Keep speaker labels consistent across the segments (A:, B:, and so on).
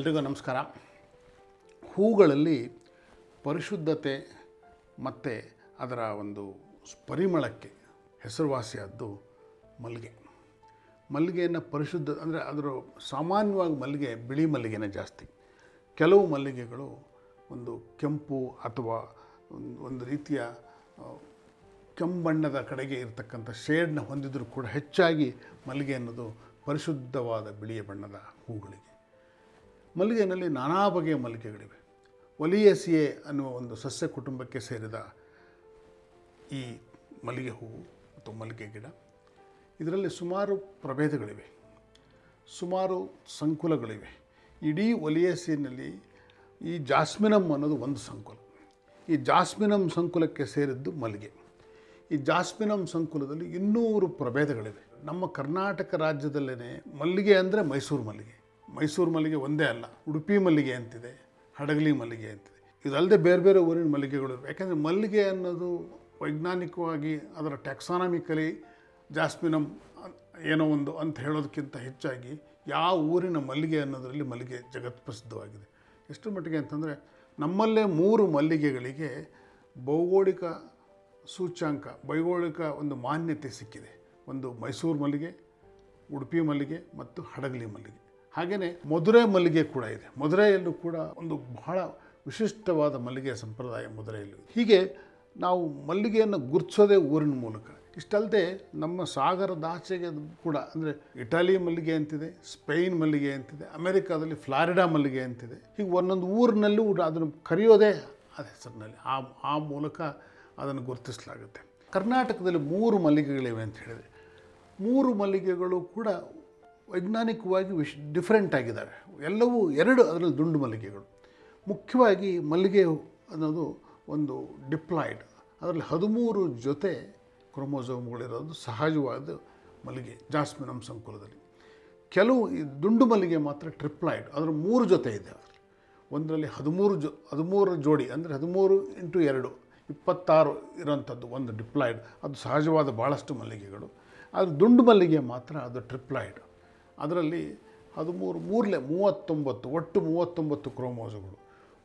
A: ಎಲ್ರಿಗೂ ನಮಸ್ಕಾರ. ಹೂಗಳಲ್ಲಿ ಪರಿಶುದ್ಧತೆ ಮತ್ತು ಅದರ ಒಂದು ಪರಿಮಳಕ್ಕೆ ಹೆಸರುವಾಸಿಯಾದ್ದು ಮಲ್ಲಿಗೆ. ಮಲ್ಲಿಗೆಯನ್ನು ಪರಿಶುದ್ಧ ಅಂದರೆ ಅದರ ಸಾಮಾನ್ಯವಾಗಿ ಮಲ್ಲಿಗೆ ಬಿಳಿ ಮಲ್ಲಿಗೆನೇ ಜಾಸ್ತಿ. ಕೆಲವು ಮಲ್ಲಿಗೆಗಳು ಒಂದು ಕೆಂಪು ಅಥವಾ ಒಂದು ರೀತಿಯ ಕೆಂಬಣ್ಣದ ಕಡೆಗೆ ಇರತಕ್ಕಂಥ ಶೇಡ್ನ ಹೊಂದಿದ್ರೂ ಕೂಡ ಹೆಚ್ಚಾಗಿ ಮಲ್ಲಿಗೆ ಅನ್ನೋದು ಪರಿಶುದ್ಧವಾದ ಬಿಳಿಯ ಬಣ್ಣದ ಹೂಗಳಿಗೆ. ಮಲ್ಲಿಗೆಯಲ್ಲಿ ನಾನಾ ಬಗೆಯ ಮಲ್ಲಿಗೆಗಳಿವೆ. ಒಲಿಯಸಿಯೇ ಅನ್ನುವ ಒಂದು ಸಸ್ಯ ಕುಟುಂಬಕ್ಕೆ ಸೇರಿದ ಈ ಮಲ್ಲಿಗೆ ಹೂವು ಅಥವಾ ಮಲ್ಲಿಗೆ ಗಿಡ, ಇದರಲ್ಲಿ ಸುಮಾರು ಪ್ರಭೇದಗಳಿವೆ, ಸುಮಾರು ಸಂಕುಲಗಳಿವೆ. ಇಡೀ ಒಲಿಯಸಿನಲ್ಲಿ ಈ ಜಾಸ್ಮಿನಮ್ ಅನ್ನೋದು ಒಂದು ಸಂಕುಲ. ಈ ಜಾಸ್ಮಿನಮ್ ಸಂಕುಲಕ್ಕೆ ಸೇರಿದ್ದು ಮಲ್ಲಿಗೆ. ಈ ಜಾಸ್ಮಿನಮ್ ಸಂಕುಲದಲ್ಲಿ ಇನ್ನೂರು ಪ್ರಭೇದಗಳಿವೆ. ನಮ್ಮ ಕರ್ನಾಟಕ ರಾಜ್ಯದಲ್ಲೇ ಮಲ್ಲಿಗೆ ಅಂದರೆ ಮೈಸೂರು ಮಲ್ಲಿಗೆ. ಮೈಸೂರು ಮಲ್ಲಿಗೆ ಒಂದೇ ಅಲ್ಲ, ಉಡುಪಿ ಮಲ್ಲಿಗೆ ಅಂತಿದೆ, ಹಡಗಲಿ ಮಲ್ಲಿಗೆ ಅಂತಿದೆ. ಇದಲ್ಲದೆ ಬೇರೆ ಬೇರೆ ಊರಿನ ಮಲ್ಲಿಗೆಗಳು ಯಾಕೆಂದರೆ ಮಲ್ಲಿಗೆ ಅನ್ನೋದು ವೈಜ್ಞಾನಿಕವಾಗಿ ಅದರ ಟ್ಯಾಕ್ಸಾನಮಿಕಲಿ ಜಾಸ್ಮಿನಮ್ ಏನೋ ಒಂದು ಅಂತ ಹೇಳೋದಕ್ಕಿಂತ ಹೆಚ್ಚಾಗಿ ಯಾವ ಊರಿನ ಮಲ್ಲಿಗೆ ಅನ್ನೋದರಲ್ಲಿ ಮಲ್ಲಿಗೆ ಜಗತ್ ಪ್ರಸಿದ್ಧವಾಗಿದೆ. ಎಷ್ಟು ಮಟ್ಟಿಗೆ ಅಂತಂದರೆ ನಮ್ಮಲ್ಲೇ ಮೂರು ಮಲ್ಲಿಗೆಗಳಿಗೆ ಭೌಗೋಳಿಕ ಸೂಚ್ಯಾಂಕ, ಭೌಗೋಳಿಕ ಒಂದು ಮಾನ್ಯತೆ ಸಿಕ್ಕಿದೆ. ಒಂದು ಮೈಸೂರು ಮಲ್ಲಿಗೆ, ಉಡುಪಿ ಮಲ್ಲಿಗೆ ಮತ್ತು ಹಡಗಲಿ ಮಲ್ಲಿಗೆ. ಹಾಗೆಯೇ ಮಧುರೆ ಮಲ್ಲಿಗೆ ಕೂಡ ಇದೆ. ಮಧುರೈಯಲ್ಲೂ ಕೂಡ ಒಂದು ಬಹಳ ವಿಶಿಷ್ಟವಾದ ಮಲ್ಲಿಗೆ ಸಂಪ್ರದಾಯ ಮಧುರೈಯಲ್ಲಿ ಹೀಗೆ ನಾವು ಮಲ್ಲಿಗೆಯನ್ನು ಗುರುತಿಸೋದೇ ಊರಿನ ಮೂಲಕ. ಇಷ್ಟಲ್ಲದೆ ನಮ್ಮ ಸಾಗರದಾಚೆಗೆ ಕೂಡ ಅಂದರೆ ಇಟಲಿ ಮಲ್ಲಿಗೆ ಅಂತಿದೆ, ಸ್ಪೇನ್ ಮಲ್ಲಿಗೆ ಅಂತಿದೆ, ಅಮೆರಿಕಾದಲ್ಲಿ ಫ್ಲಾರಿಡಾ ಮಲ್ಲಿಗೆ ಅಂತಿದೆ. ಹೀಗೆ ಒಂದೊಂದು ಊರಿನಲ್ಲೂ ಕೂಡ ಅದನ್ನು ಕರೆಯೋದೇ ಆ ಹೆಸರಿನಲ್ಲಿ ಆ ಆ ಮೂಲಕ ಅದನ್ನು ಗುರುತಿಸಲಾಗುತ್ತೆ. ಕರ್ನಾಟಕದಲ್ಲಿ ಮೂರು ಮಲ್ಲಿಗೆಗಳಿವೆ ಅಂತ ಹೇಳಿದೆ ಮೂರು ಮಲ್ಲಿಗೆಗಳು ಕೂಡ ವೈಜ್ಞಾನಿಕವಾಗಿ ವಿಶ್ ಡಿಫ್ರೆಂಟ್ ಆಗಿದ್ದಾವೆ ಎಲ್ಲವೂ ಎರಡು ಅದರಲ್ಲಿ ದುಂಡು ಮಲ್ಲಿಗೆಗಳು. ಮುಖ್ಯವಾಗಿ ಮಲ್ಲಿಗೆ ಅನ್ನೋದು ಒಂದು ಡಿಪ್ಲಾಯ್ಡ್ ಅದರಲ್ಲಿ ಹದಿಮೂರು ಜೊತೆ ಕ್ರೊಮೋಸೋಮ್ಗಳಿರೋದು ಸಹಜವಾದ ಮಲ್ಲಿಗೆ, ಜಾಸ್ಮಿನಮ್ ಸಂಕುಲದಲ್ಲಿ. ಕೆಲವು ಈ ದುಂಡು ಮಲ್ಲಿಗೆ ಮಾತ್ರ ಟ್ರಿಪ್ಲಾಯ್ಡ್ ಅದರ ಮೂರು ಜೊತೆ ಇದೆ ಒಂದರಲ್ಲಿ ಹದಿಮೂರು ಜೊ, ಹದಿಮೂರು ಜೋಡಿ, ಅಂದರೆ ಹದಿಮೂರು ಇಂಟು ಎರಡು, ಇಪ್ಪತ್ತಾರು ಇರೋಂಥದ್ದು ಒಂದು ಡಿಪ್ಲಾಯ್ಡ್ ಅದು ಸಹಜವಾದ ಭಾಳಷ್ಟು ಮಲ್ಲಿಗೆಗಳು. ಆದರೆ ದುಂಡು ಮಲ್ಲಿಗೆ ಮಾತ್ರ ಅದು ಟ್ರಿಪ್ಲಾಯ್ಡ್ ಅದರಲ್ಲಿ ಹದಿಮೂರು ಮೂರಲೆ ಮೂವತ್ತೊಂಬತ್ತು, ಒಟ್ಟು ಮೂವತ್ತೊಂಬತ್ತು ಕ್ರೋಮೋಸುಗಳು.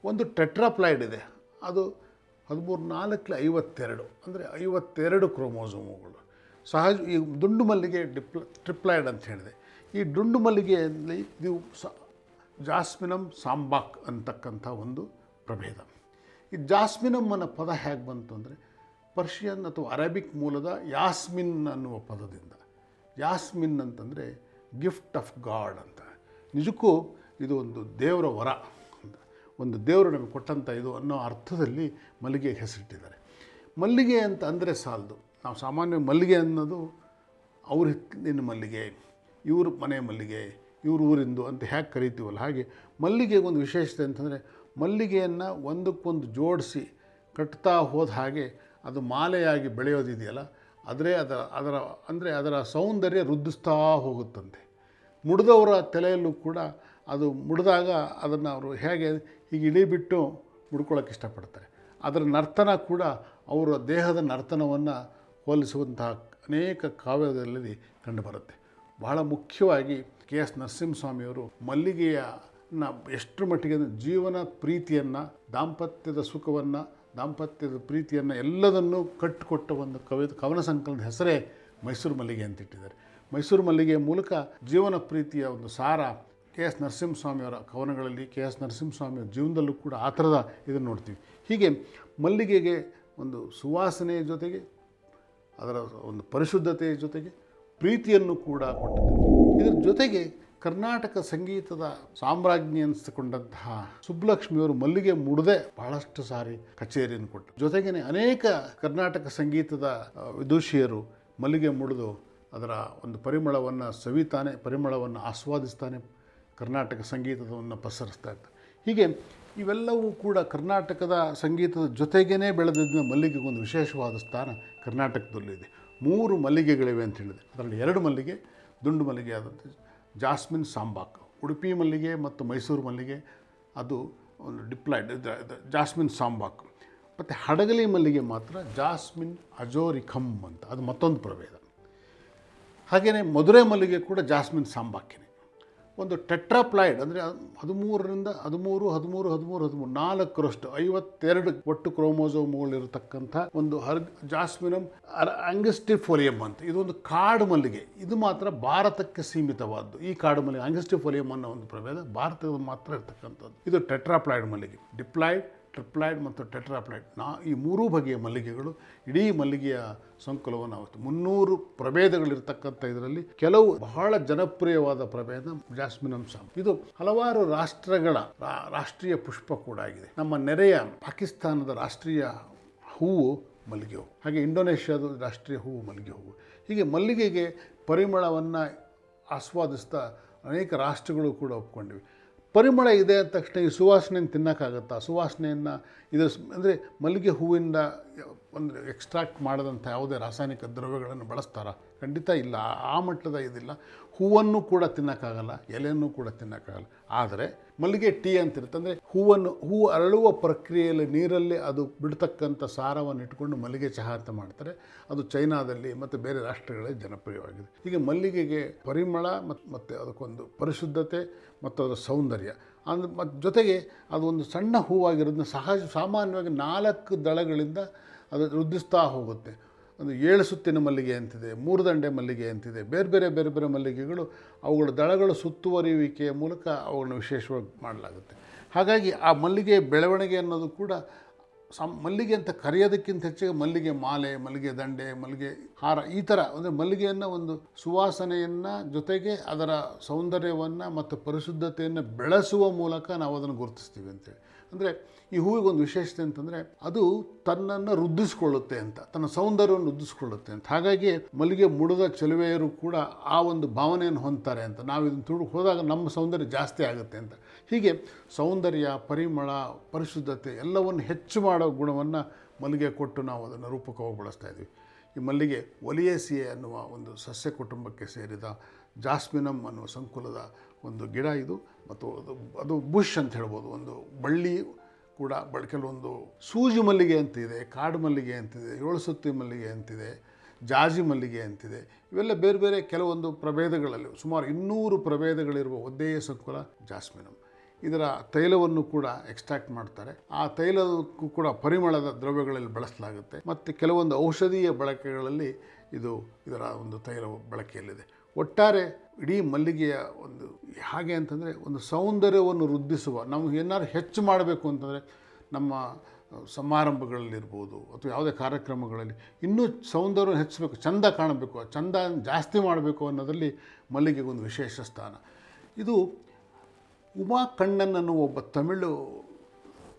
A: ಒಂದು ಟೆಟ್ರಾಪ್ಲಾಯ್ಡ್ ಇದೆ. ಅದು ಹದಿಮೂರು ನಾಲ್ಕಲೆ ಐವತ್ತೆರಡು, ಅಂದರೆ ಐವತ್ತೆರಡು ಕ್ರೋಮೋಸೋಮುಗಳು. ಸಹಜ, ಈ ದುಂಡು ಮಲ್ಲಿಗೆ ಡಿಪ್ಲ ಟ್ರಿಪ್ಲಾಯ್ಡ್ ಅಂತ ಹೇಳಿದೆ. ಈ ದುಂಡು ಮಲ್ಲಿಗೆಯಲ್ಲಿ ಇದು ಜಾಸ್ಮಿನಮ್ ಸಾಂಬಾಕ್ ಅಂತಕ್ಕಂಥ ಒಂದು ಪ್ರಭೇದ. ಈ ಜಾಸ್ಮಿನಮ್ ಅನ್ನೋ ಪದ ಹೇಗೆ ಬಂತು ಅಂದರೆ, ಪರ್ಷಿಯನ್ ಅಥವಾ ಅರೇಬಿಕ್ ಮೂಲದ ಯಾಸ್ಮಿನ್ ಅನ್ನುವ ಪದದಿಂದ. ಯಾಸ್ಮಿನ್ ಅಂತಂದರೆ ಗಿಫ್ಟ್ ಆಫ್ ಗಾಡ್ ಅಂತ. ನಿಜಕ್ಕೂ ಇದು ಒಂದು ದೇವರ ವರ ಅಂತ. ಒಂದು ದೇವರು ನಮಗೆ ಕೊಟ್ಟಂಥ ಇದು ಅನ್ನೋ ಅರ್ಥದಲ್ಲಿ ಮಲ್ಲಿಗೆ ಹೆಸರಿಟ್ಟಿದ್ದಾರೆ. ಮಲ್ಲಿಗೆ ಅಂತ ಅಂದರೆ ಸಾಲದು. ನಾವು ಸಾಮಾನ್ಯ ಮಲ್ಲಿಗೆ ಅನ್ನೋದು ಅವ್ರ ಹಿತ್ತಿನ ಮಲ್ಲಿಗೆ, ಇವ್ರ ಮನೆ ಮಲ್ಲಿಗೆ, ಇವ್ರ ಊರಿಂದು ಅಂತ ಹೇಗೆ ಕರಿತೀವಲ್ಲ. ಹಾಗೆ ಮಲ್ಲಿಗೆಗೆ ಒಂದು ವಿಶೇಷತೆ ಅಂತಂದರೆ ಮಲ್ಲಿಗೆಯನ್ನು ಒಂದಕ್ಕೊಂದು ಜೋಡಿಸಿ ಕಟ್ತಾ ಹೋದ ಹಾಗೆ ಅದು ಮಾಲೆಯಾಗಿ ಬೆಳೆಯೋದಿದೆಯಲ್ಲ ಅದರೇ ಅದರ ಅದರ, ಅಂದರೆ ಅದರ ಸೌಂದರ್ಯ ವೃದ್ಧಿಸ್ತಾ ಹೋಗುತ್ತಂತೆ. ಮುಡಿದವರ ತಲೆಯಲ್ಲೂ ಕೂಡ ಅದು ಮುಡಿದಾಗ ಅದನ್ನು ಅವರು ಹೇಗೆ ಹೀಗೆ ಇಳಿಬಿಟ್ಟು ಮುಡ್ಕೊಳ್ಳೋಕೆ ಇಷ್ಟಪಡ್ತಾರೆ. ಅದರ ನರ್ತನ ಕೂಡ ಅವರ ದೇಹದ ನರ್ತನವನ್ನು ಹೋಲಿಸುವಂತಹ ಅನೇಕ ಕಾವ್ಯದಲ್ಲಿ ಕಂಡುಬರುತ್ತೆ ಬಹಳ ಮುಖ್ಯವಾಗಿ ಕೆ ಎಸ್ ನರಸಿಂಹಸ್ವಾಮಿಯವರು ಮಲ್ಲಿಗೆಯನ್ನ ಎಷ್ಟರ ಮಟ್ಟಿಗೆ ಜೀವನ ಪ್ರೀತಿಯನ್ನು, ದಾಂಪತ್ಯದ ಸುಖವನ್ನು ದಾಂಪತ್ಯದ ಪ್ರೀತಿಯನ್ನು ಎಲ್ಲದನ್ನೂ ಕಟ್ಟಿಕೊಟ್ಟ ಒಂದು ಕವಿ, ಕವನ ಸಂಕಲನದ ಹೆಸರೇ ಮೈಸೂರು ಮಲ್ಲಿಗೆ ಅಂತ ಇಟ್ಟಿದ್ದಾರೆ ಮೈಸೂರು ಮಲ್ಲಿಗೆಯ ಮೂಲಕ ಜೀವನ ಪ್ರೀತಿಯ ಒಂದು ಸಾರ ಕೆ ಎಸ್ ನರಸಿಂಹಸ್ವಾಮಿಯವರ ಕವನಗಳಲ್ಲಿ ಕೆ ಎಸ್ ನರಸಿಂಹಸ್ವಾಮಿಯವರ ಜೀವನದಲ್ಲೂ ಕೂಡ ಆ ಥರದ ಇದನ್ನು ನೋಡ್ತೀವಿ. ಹೀಗೆ ಮಲ್ಲಿಗೆಗೆ ಒಂದು ಸುವಾಸನೆಯ ಜೊತೆಗೆ, ಅದರ ಒಂದು ಪರಿಶುದ್ಧತೆಯ ಜೊತೆಗೆ ಪ್ರೀತಿಯನ್ನು ಕೂಡ ಕೊಟ್ಟಿದೆ ಇದರ ಜೊತೆಗೆ ಕರ್ನಾಟಕ ಸಂಗೀತದ ಸಾಮ್ರಾಜ್ಞಿ ಅನಿಸಿಕೊಂಡಂತಹ ಸುಬ್ಬಲಕ್ಷ್ಮಿಯವರು ಮಲ್ಲಿಗೆ ಮುಡದೆ ಬಹಳಷ್ಟು ಸಾರಿ ಕಚೇರಿಯನ್ನು ಕೊಟ್ಟರು. ಜೊತೆಗೇನೆ ಅನೇಕ ಕರ್ನಾಟಕ ಸಂಗೀತದ ವಿದುಷಿಯರು ಮಲ್ಲಿಗೆ ಮುಡಿದು ಅದರ ಒಂದು ಪರಿಮಳವನ್ನು ಸವಿತಾನೆ, ಪರಿಮಳವನ್ನು ಆಸ್ವಾದಿಸ್ತಾನೆ ಕರ್ನಾಟಕ ಸಂಗೀತವನ್ನು ಪಸರಿಸ್ತಾ ಇರ್ತಾರೆ ಹೀಗೆ ಇವೆಲ್ಲವೂ ಕೂಡ ಕರ್ನಾಟಕದ ಸಂಗೀತದ ಜೊತೆಗೇ ಬೆಳೆದಿದ್ದ ಮಲ್ಲಿಗೆಗೆ ಒಂದು ವಿಶೇಷವಾದ ಸ್ಥಾನ ಕರ್ನಾಟಕದಲ್ಲಿದೆ. ಮೂರು ಮಲ್ಲಿಗೆಗಳಿವೆ ಅಂತ ಹೇಳಿದೆ. ಅದರಲ್ಲಿ ಎರಡು ಮಲ್ಲಿಗೆ, ದುಂಡು ಮಲ್ಲಿಗೆ ಆದಂಥ ಜಾಸ್ಮಿನ್ ಸಾಂಬಾಕ್, ಉಡುಪಿ ಮಲ್ಲಿಗೆ ಮತ್ತು ಮೈಸೂರು ಮಲ್ಲಿಗೆ, ಅದು ಒಂದು ಡಿಪ್ಲಾಯ್ಡ್ ಜಾಸ್ಮಿನ್ ಸಾಂಬಾಕ್. ಮತ್ತು ಹಡಗಲಿ ಮಲ್ಲಿಗೆ ಮಾತ್ರ ಜಾಸ್ಮಿನ್ ಅಜೋರಿಖಮ್ ಅಂತ, ಅದು ಮತ್ತೊಂದು ಪ್ರಭೇದ. ಹಾಗೆಯೇ ಮಧುರೈ ಮಲ್ಲಿಗೆ ಕೂಡ ಜಾಸ್ಮಿನ್ ಸಾಂಬಾಕಿನೇ. ಒಂದು ಟೆಟ್ರಾಪ್ಲಾಯ್ಡ್ ಅಂದರೆ ಹದಿಮೂರರಿಂದ ಹದಿಮೂರು ಹದಿಮೂರು ಹದಿಮೂರು ಹದಿಮೂರು, ನಾಲ್ಕರಷ್ಟು, ಐವತ್ತೆರಡು ಒಟ್ಟು ಕ್ರೋಮೋಸೋಮ್ಗಳಿರತಕ್ಕಂಥ ಒಂದು ಹರ್ ಜಾಸ್ಮಿನಮ್ ಅಂಗಸ್ಟಿಫೋಲಿಯಂ ಅಂತ. ಇದೊಂದು ಕಾಡು ಮಲ್ಲಿಗೆ. ಇದು ಮಾತ್ರ ಭಾರತಕ್ಕೆ ಸೀಮಿತವಾದ್ದು. ಈ ಕಾಡು ಮಲ್ಲಿಗೆ ಅಂಗಸ್ಟಿಫೋಲಿಯಂ ಅನ್ನೋ ಒಂದು ಪ್ರಭೇದ ಭಾರತದ ಮಾತ್ರ ಇರತಕ್ಕಂಥದ್ದು. ಇದು ಟೆಟ್ರಾಪ್ಲಾಯ್ಡ್ ಮಲ್ಲಿಗೆ. ಡಿಪ್ಲಾಯ್ಡ್ ಟ್ರಿಪ್ಲಾಯ್ಡ್ ಮತ್ತು ಟೆಟ್ರಾಪ್ಲಾಯ್ಡ್ ನಾ ಈ ಮೂರೂ ಬಗೆಯ ಮಲ್ಲಿಗೆಗಳು, ಇಡೀ ಮಲ್ಲಿಗೆಯ ಸಂಕುಲವನ್ನು ಆಗುತ್ತೆ ಮುನ್ನೂರು ಪ್ರಭೇದಗಳಿರ್ತಕ್ಕಂಥ ಇದರಲ್ಲಿ ಕೆಲವು ಬಹಳ ಜನಪ್ರಿಯವಾದ ಪ್ರಭೇದ ಜಾಸ್ಮಿನಮ್ ಸಾಮ್ ಇದು ಹಲವಾರು ರಾಷ್ಟ್ರಗಳ ರಾಷ್ಟ್ರೀಯ ಪುಷ್ಪ ಕೂಡ ಆಗಿದೆ. ನಮ್ಮ ನೆರೆಯ ಪಾಕಿಸ್ತಾನದ ರಾಷ್ಟ್ರೀಯ ಹೂವು ಮಲ್ಲಿಗೆ ಹೂವು. ಹಾಗೆ ಇಂಡೋನೇಷ್ಯಾದ ರಾಷ್ಟ್ರೀಯ ಹೂವು ಮಲ್ಲಿಗೆ ಹೂವು. ಹೀಗೆ ಮಲ್ಲಿಗೆಗೆ ಪರಿಮಳವನ್ನು ಆಸ್ವಾದಿಸ್ತಾ ಅನೇಕ ರಾಷ್ಟ್ರಗಳು ಕೂಡ ಒಪ್ಕೊಂಡಿವೆ. ಪರಿಮಳ ಇದೆ ಅಂದ ತಕ್ಷಣ ಈ ಸುವಾಸನೆಯನ್ನು ತಿನ್ನೋಕ್ಕಾಗತ್ತಾ? ಸುವಾಸನೆಯನ್ನು ಇದು ಅಂದರೆ ಮಲ್ಲಿಗೆ ಹೂವಿಂದ ಒಂದು ಎಕ್ಸ್ಟ್ರಾಕ್ಟ್ ಮಾಡಿದಂಥ ಯಾವುದೇ ರಾಸಾಯನಿಕ ದ್ರವ್ಯಗಳನ್ನು ಬಳಸ್ತಾರಾ? ಖಂಡಿತ ಇಲ್ಲ. ಆ- ಮಟ್ಟದ ಇದಿಲ್ಲ. ಹೂವನ್ನು ಕೂಡ ತಿನ್ನೋಕ್ಕಾಗಲ್ಲ, ಎಲೆಯನ್ನು ಕೂಡ ತಿನ್ನೋಕ್ಕಾಗಲ್ಲ. ಆದರೆ ಮಲ್ಲಿಗೆ ಟೀ ಅಂತಿರುತ್ತೆ. ಅಂದರೆ ಹೂವನ್ನು ಹೂವು ಅರಳುವ ಪ್ರಕ್ರಿಯೆಯಲ್ಲಿ ನೀರಲ್ಲಿ ಅದು ಬಿಡ್ತಕ್ಕಂಥ ಸಾರವನ್ನು ಇಟ್ಕೊಂಡು ಮಲ್ಲಿಗೆ ಚಹಾ ಅಂತ ಮಾಡ್ತಾರೆ. ಅದು ಚೈನಾದಲ್ಲಿ ಮತ್ತು ಬೇರೆ ರಾಷ್ಟ್ರಗಳಲ್ಲಿ ಜನಪ್ರಿಯವಾಗಿದೆ. ಹೀಗೆ ಮಲ್ಲಿಗೆಗೆ ಪರಿಮಳ ಮತ್ತು ಮತ್ತು ಅದಕ್ಕೊಂದು ಪರಿಶುದ್ಧತೆ ಮತ್ತು ಅದರ ಸೌಂದರ್ಯ. ಅಂದ್ರೆ ಮತ್ತು ಜೊತೆಗೆ ಅದು ಒಂದು ಸಣ್ಣ ಹೂವಾಗಿರೋದನ್ನ ಸಹಜ, ಸಾಮಾನ್ಯವಾಗಿ ನಾಲ್ಕು ದಳಗಳಿಂದ ಅದು ವೃದ್ಧಿಸ್ತಾ ಹೋಗುತ್ತೆ. ಒಂದು ಏಳು ಸುತ್ತಿನ ಮಲ್ಲಿಗೆ ಅಂತಿದೆ, ಮೂರು ದಂಡೆ ಮಲ್ಲಿಗೆ ಅಂತಿದೆ, ಬೇರೆ ಬೇರೆ ಬೇರೆ ಬೇರೆ ಮಲ್ಲಿಗೆಗಳು, ಅವುಗಳ ದಳಗಳು ಸುತ್ತುವರಿಯುವಿಕೆಯ ಮೂಲಕ ಅವುಗಳನ್ನು ವಿಶೇಷವಾಗಿ ಮಾಡಲಾಗುತ್ತೆ. ಹಾಗಾಗಿ ಆ ಮಲ್ಲಿಗೆ ಬೆಳವಣಿಗೆ ಅನ್ನೋದು ಕೂಡ ಸಮ್ ಮಲ್ಲಿಗೆ ಅಂತ ಕರೆಯೋದಕ್ಕಿಂತ ಹೆಚ್ಚಿಗೆ ಮಲ್ಲಿಗೆ ಮಾಲೆ, ಮಲ್ಲಿಗೆ ದಂಡೆ, ಮಲ್ಲಿಗೆ ಹಾರ, ಈ ಥರ ಅಂದರೆ ಮಲ್ಲಿಗೆಯನ್ನು ಒಂದು ಸುವಾಸನೆಯನ್ನು ಜೊತೆಗೆ ಅದರ ಸೌಂದರ್ಯವನ್ನು ಮತ್ತು ಪರಿಶುದ್ಧತೆಯನ್ನು ಬೆಳೆಸುವ ಮೂಲಕ ನಾವು ಅದನ್ನು ಗುರುತಿಸ್ತೀವಿ ಅಂತೇಳಿ. ಅಂದರೆ ಈ ಹೂವಿಗೆ ಒಂದು ವಿಶೇಷತೆ ಅಂತಂದರೆ ಅದು ತನ್ನನ್ನು ವೃದ್ಧಿಸ್ಕೊಳ್ಳುತ್ತೆ ಅಂತ, ತನ್ನ ಸೌಂದರ್ಯವನ್ನು ವೃದ್ಧಿಸ್ಕೊಳ್ಳುತ್ತೆ ಅಂತ. ಹಾಗಾಗಿ ಮಲ್ಲಿಗೆ ಮುಡಿದ ಚೆಲುವೆಯರು ಕೂಡ ಆ ಒಂದು ಭಾವನೆಯನ್ನು ಹೊಂದ್ತಾರೆ ಅಂತ. ನಾವು ಇದನ್ನು ತುಳು, ಹೋದಾಗ ನಮ್ಮ ಸೌಂದರ್ಯ ಜಾಸ್ತಿ ಆಗುತ್ತೆ ಅಂತ. ಹೀಗೆ ಸೌಂದರ್ಯ, ಪರಿಮಳ, ಪರಿಶುದ್ಧತೆ ಎಲ್ಲವನ್ನು ಹೆಚ್ಚು ಮಾಡೋ ಗುಣವನ್ನು ಮಲ್ಲಿಗೆ ಕೊಟ್ಟು ನಾವು ಅದನ್ನು ರೂಪಕವಾಗಿ ಬಳಸ್ತಾ ಇದ್ವಿ. ಈ ಮಲ್ಲಿಗೆ ಒಲಿಯೇಸಿಯೆ ಅನ್ನುವ ಒಂದು ಸಸ್ಯ ಕುಟುಂಬಕ್ಕೆ ಸೇರಿದ ಜಾಸ್ಮಿನಮ್ ಅನ್ನುವ ಸಂಕುಲದ ಒಂದು ಗಿಡ ಇದು. ಮತ್ತು ಅದು ಅದು ಬುಷ್ ಅಂತ ಹೇಳ್ಬೋದು. ಒಂದು ಬಳ್ಳಿ ಕೂಡ ಬಳ ಕೆಲವೊಂದು ಸೂಜಿ ಮಲ್ಲಿಗೆ ಅಂತಿದೆ, ಕಾಡು ಮಲ್ಲಿಗೆ ಅಂತಿದೆ, ಏಳು ಸುತ್ತಿ ಮಲ್ಲಿಗೆ ಅಂತಿದೆ, ಜಾಜಿ ಮಲ್ಲಿಗೆ ಅಂತಿದೆ. ಇವೆಲ್ಲ ಬೇರೆ ಬೇರೆ ಕೆಲವೊಂದು ಪ್ರಭೇದಗಳಲ್ಲಿ, ಸುಮಾರು ಇನ್ನೂರು ಪ್ರಭೇದಗಳಿರುವ ಒದ್ದೆಯ ಸಂಕುಲ ಜಾಸ್ಮಿನಮ್. ಇದರ ತೈಲವನ್ನು ಕೂಡ ಎಕ್ಸ್ಟ್ರಾಕ್ಟ್ ಮಾಡ್ತಾರೆ. ಆ ತೈಲಕ್ಕೂ ಕೂಡ ಪರಿಮಳದ ದ್ರವ್ಯಗಳಲ್ಲಿ ಬಳಸಲಾಗುತ್ತೆ. ಮತ್ತು ಕೆಲವೊಂದು ಔಷಧೀಯ ಬಳಕೆಗಳಲ್ಲಿ ಇದು ಇದರ ಒಂದು ತೈಲ ಬಳಕೆಯಲ್ಲಿದೆ. ಒಟ್ಟಾರೆ ಇಡೀ ಮಲ್ಲಿಗೆಯ ಒಂದು ಹಾಗೆ ಅಂತಂದರೆ ಒಂದು ಸೌಂದರ್ಯವನ್ನು ವೃದ್ಧಿಸುವ, ನಾವು ಏನಾದ್ರು ಹೆಚ್ಚು ಮಾಡಬೇಕು ಅಂತಂದರೆ ನಮ್ಮ ಸಮಾರಂಭಗಳಲ್ಲಿರ್ಬೋದು ಅಥವಾ ಯಾವುದೇ ಕಾರ್ಯಕ್ರಮಗಳಲ್ಲಿ ಇನ್ನೂ ಸೌಂದರ್ಯ ಹೆಚ್ಚಬೇಕು ಚಂದ ಕಾಣಬೇಕು. ಚಂದ ಜಾಸ್ತಿ ಮಾಡಬೇಕು ಅನ್ನೋದರಲ್ಲಿ ಮಲ್ಲಿಗೆಗೆ ಒಂದು ವಿಶೇಷ ಸ್ಥಾನ. ಇದು ಉಮಾ ಕಣ್ಣನ್ ಒಬ್ಬ ತಮಿಳು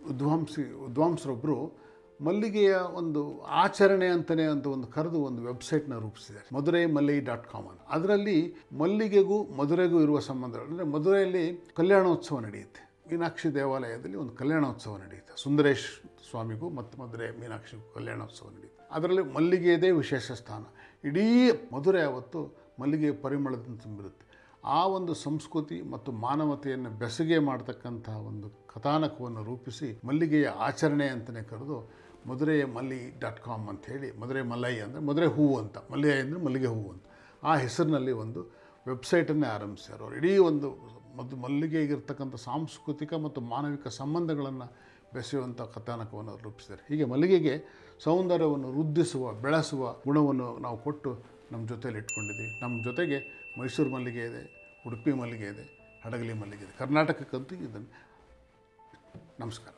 A: ವಿದ್ವಾಂಸಿ ವಿದ್ವಾಂಸರೊಬ್ಬರು ಮಲ್ಲಿಗೆಯ ಒಂದು ಆಚರಣೆ ಅಂತಲೇ ಅಂತ ಒಂದು ಕರೆದು ಒಂದು ವೆಬ್ಸೈಟ್ನ ರೂಪಿಸಿದ್ದಾರೆ. ಮಧುರೈ ಮಲ್ಲೈ ಡಾಟ್ ಕಾಮ್ ಅಂತ. ಅದರಲ್ಲಿ ಮಲ್ಲಿಗೆಗೂ ಮಧುರೆಗೂ ಇರುವ ಸಂಬಂಧ, ಅಂದರೆ ಮಧುರೆಯಲ್ಲಿ ಕಲ್ಯಾಣೋತ್ಸವ ನಡೆಯುತ್ತೆ. ಮೀನಾಕ್ಷಿ ದೇವಾಲಯದಲ್ಲಿ ಒಂದು ಕಲ್ಯಾಣೋತ್ಸವ ನಡೆಯುತ್ತೆ. ಸುಂದರೇಶ್ ಸ್ವಾಮಿಗೂ ಮತ್ತು ಮಧುರೆ ಮೀನಾಕ್ಷಿಗೂ ಕಲ್ಯಾಣೋತ್ಸವ ನಡೆಯುತ್ತೆ. ಅದರಲ್ಲಿ ಮಲ್ಲಿಗೆಯದೇ ವಿಶೇಷ ಸ್ಥಾನ. ಇಡೀ ಮಧುರೆ ಅವತ್ತು ಮಲ್ಲಿಗೆ ಪರಿಮಳದಿಂದ ತುಂಬಿರುತ್ತೆ. ಆ ಒಂದು ಸಂಸ್ಕೃತಿ ಮತ್ತು ಮಾನವತೆಯನ್ನು ಬೆಸುಗೆ ಮಾಡತಕ್ಕಂತಹ ಒಂದು ಕಥಾನಕವನ್ನು ರೂಪಿಸಿ ಮಲ್ಲಿಗೆಯ ಆಚರಣೆ ಅಂತಲೇ ಕರೆದು ಮಧುರೆಯ ಮಲ್ಲಿ ಡಾಟ್ ಕಾಮ್ ಅಂಥೇಳಿ ಮಧುರೆ ಮಲೈ ಅಂದರೆ ಮಧುರೆ ಹೂವು ಅಂತ ಮಲ್ಲಿಗೆ ಅಂದರೆ ಮಲ್ಲಿಗೆ ಹೂವು ಅಂತ. ಆ ಹೆಸರಿನಲ್ಲಿ ಒಂದು ವೆಬ್ಸೈಟನ್ನೇ ಆರಂಭಿಸ್ಯಾರ ಅವರು. ಇಡೀ ಒಂದು ಮತ್ತು ಮಲ್ಲಿಗೆಗಿರ್ತಕ್ಕಂಥ ಸಾಂಸ್ಕೃತಿಕ ಮತ್ತು ಮಾನವಿಕ ಸಂಬಂಧಗಳನ್ನು ಬೆಸೆಯುವಂಥ ಕಥಾನಕವನ್ನು ರೂಪಿಸಿದ್ದಾರೆ ಹೀಗೆ ಮಲ್ಲಿಗೆಗೆ ಸೌಂದರ್ಯವನ್ನು ವೃದ್ಧಿಸುವ, ಬೆಳೆಸುವ ಗುಣವನ್ನು ನಾವು ಕೊಟ್ಟು ನಮ್ಮ ಜೊತೆಯಲ್ಲಿ ಇಟ್ಕೊಂಡಿದ್ದೀವಿ. ನಮ್ಮ ಜೊತೆಗೆ ಮೈಸೂರು ಮಲ್ಲಿಗೆ ಇದೆ ಉಡುಪಿ ಮಲ್ಲಿಗೆ ಇದೆ ಹಡಗಲಿ ಮಲ್ಲಿಗೆ ಇದೆ ಕರ್ನಾಟಕಕ್ಕಂತೂ ಇದನ್ನು ನಮಸ್ಕಾರ.